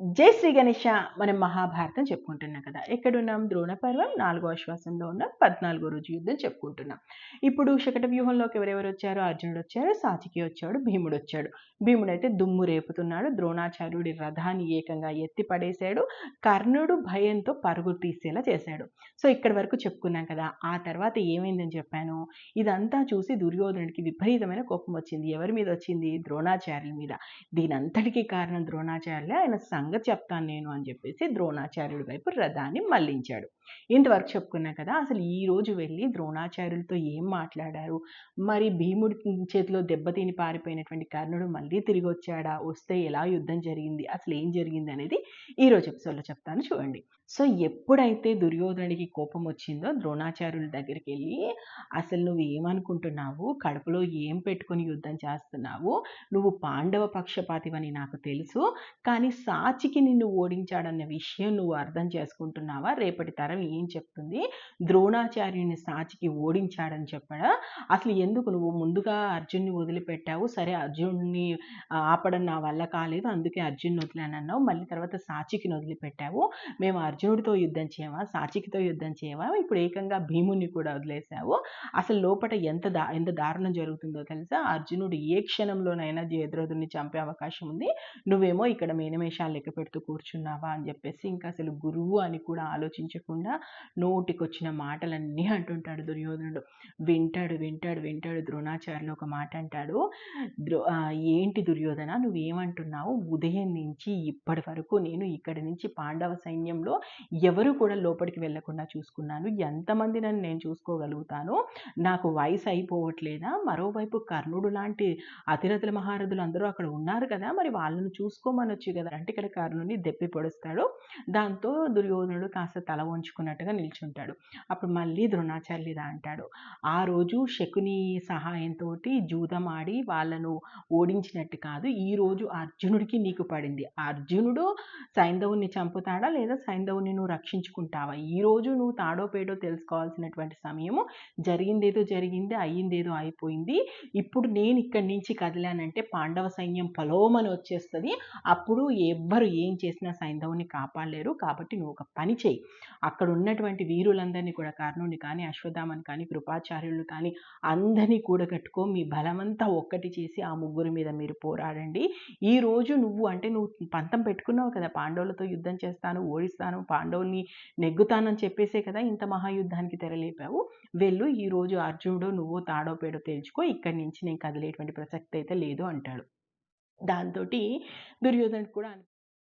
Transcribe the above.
జై శ్రీ గణేష మనం మహాభారతం చెప్పుకుంటున్నాం కదా. ఎక్కడున్నాం? ద్రోణ పర్వం నాలుగో అశ్వాసంలో ఉన్న. పద్నాలుగో రోజు యుద్ధం చెప్పుకుంటున్నాం. ఇప్పుడు శకట వ్యూహంలోకి ఎవరెవరు వచ్చారు? అర్జునుడు వచ్చారు సాచికి వచ్చాడు భీముడు వచ్చాడు. భీముడు అయితే దుమ్ము రేపుతున్నాడు ద్రోణాచార్యుడి రథాన్ని ఏకంగా ఎత్తి పడేశాడు కర్ణుడు భయంతో పరుగు తీసేలా చేశాడు. సో ఇక్కడి వరకు చెప్పుకున్నాం కదా. ఆ తర్వాత ఏమైందని చెప్పాను? ఇదంతా చూసి దుర్యోధనుడికి విపరీతమైన కోపం వచ్చింది. ఎవరి మీద వచ్చింది? ద్రోణాచార్యుల మీద. దీనంతటికీ కారణం ద్రోణాచార్యులే. ఆయన సంగతి చెప్తాను నేను అని చెప్పేసి ద్రోణాచార్యుడి వైపు రథాన్ని మళ్ళించాడు. ఇంతవరకు చెప్పుకున్నా కదా అసలు ఈ రోజు వెళ్ళి ద్రోణాచార్యులతో ఏం మాట్లాడారు? మరి భీముడి చేతిలో దెబ్బతిని పారిపోయినటువంటి కర్ణుడు మళ్ళీ తిరిగి వచ్చాడా వస్తే ఎలా యుద్ధం జరిగింది? అసలు ఏం జరిగింది అనేది ఈ రోజు ఎపిసోడ్లో చెప్తాను చూడండి. సో ఎప్పుడైతే దుర్యోధనుడికి కోపం వచ్చిందో ద్రోణాచార్యుల దగ్గరికి వెళ్ళి అసలు నువ్వు ఏమనుకుంటున్నావు? కడుపులో ఏం పెట్టుకొని యుద్ధం చేస్తున్నావు? నువ్వు పాండవ పక్షపాతివని నాకు తెలుసు కానీ సాచికి నిన్ను ఓడించాడన్న విషయం నువ్వు అర్థం చేసుకుంటున్నావా? రేపటి తరం ఏం చెప్తుంది? ద్రోణాచార్యుని సాచికి ఓడించాడని చెప్పాడా. అసలు ఎందుకు నువ్వు ముందుగా అర్జున్ని వదిలిపెట్టావు? సరే అర్జున్ని ఆపడం నా వల్ల కాలేదు. అందుకే అర్జున్ వదిలానన్నావు. మళ్ళీ తర్వాత సాచికి వదిలిపెట్టావు. మేము అర్జునుడితో యుద్ధం చేయమా? సాచికితో యుద్ధం చేయమా? ఇప్పుడు ఏకంగా భీముని కూడా వదిలేసావు అసలు లోపల ఎంత దా ఎంత దారుణం జరుగుతుందో తెలుసా? అర్జునుడు ఏ క్షణంలోనైనా జయద్రథుని చంపే అవకాశం ఉంది. నువ్వేమో ఇక్కడ మేనమేషాలు లెక్క పెడుతూ కూర్చున్నావా అని చెప్పేసి ఇంకా అసలు గురువు అని కూడా ఆలోచించకుండా నోటికొచ్చిన మాటలన్నీ అంటుంటాడు దుర్యోధనుడు. వింటాడు వింటాడు వింటాడు ద్రోణాచార్యులు ఒక మాట అంటాడు. ద్రో ఏంటి దుర్యోధన నువ్వేమంటున్నావు? ఉదయం నుంచి ఇప్పటి వరకు నేను ఇక్కడి నుంచి పాండవ సైన్యంలో ఎవరు కూడా లోపలికి వెళ్ళకుండా చూసుకున్నాను. ఎంతమంది నన్ను నేను చూసుకోగలుగుతాను? నాకు వయసు అయిపోవట్లేదా? మరోవైపు కర్ణుడు లాంటి అతిరథుల మహారథులు అందరూ అక్కడ ఉన్నారు కదా? మరి వాళ్ళను చూసుకోమనొచ్చు కదా? అంటే ఇక్కడ కర్ణుని దెప్పి పొడుస్తాడు. దాంతో దుర్యోధనుడు కాస్త తల వంచుకున్నట్టుగా నిల్చుంటాడు. అప్పుడు మళ్ళీ ద్రోణాచార్యులు అంటాడు. ఆ రోజు శకుని సహాయంతో జూదం ఆడి వాళ్ళను ఓడించినట్టు కాదు ఈ రోజు అర్జునుడికి నీకు పడింది. అర్జునుడు సైంధవుని చంపుతాడా లేదా సైంధవుని నువ్వు రక్షించుకుంటావా? ఈ రోజు నువ్వు తాడో పేడో తెలుసుకోవాల్సినటువంటి సమయము జరిగిందేదో జరిగింది అయ్యిందేదో అయిపోయింది. ఇప్పుడు నేను ఇక్కడి నుంచి కదిలానంటే పాండవ సైన్యం పలోమని వచ్చేస్తుంది. అప్పుడు ఎవ్వరు ఏం చేసినా సైంధవుని కాపాడలేరు కాబట్టి నువ్వు ఒక పని చేయి. అక్కడ ఉన్నటువంటి వీరులందరినీ కూడా కర్ణుని కానీ అశ్వత్థామని కానీ కృపాచార్యులు కానీ అందరినీ కూడగట్టుకో మీ బలమంతా ఒక్కటి చేసి ఆ ముగ్గురి మీద మీరు పోరాడండి. ఈ రోజు నువ్వు అంటే నువ్వు పంతం పెట్టుకున్నావు కదా పాండవులతో యుద్ధం చేస్తాను ఓడిస్తాను పాండవుల్ని నెగ్గుతానని చెప్పేసే కదా ఇంత మహాయుద్ధానికి తెరలేపావు. వెళ్ళు ఈరోజు అర్జునుడు నువ్వు తాడో పేడో తేల్చుకో ఇక్కడి నుంచి నేను కదిలేటువంటి ప్రసక్తి అయితే లేదు అంటాడు. దాంతో దుర్యోధనుడు కూడా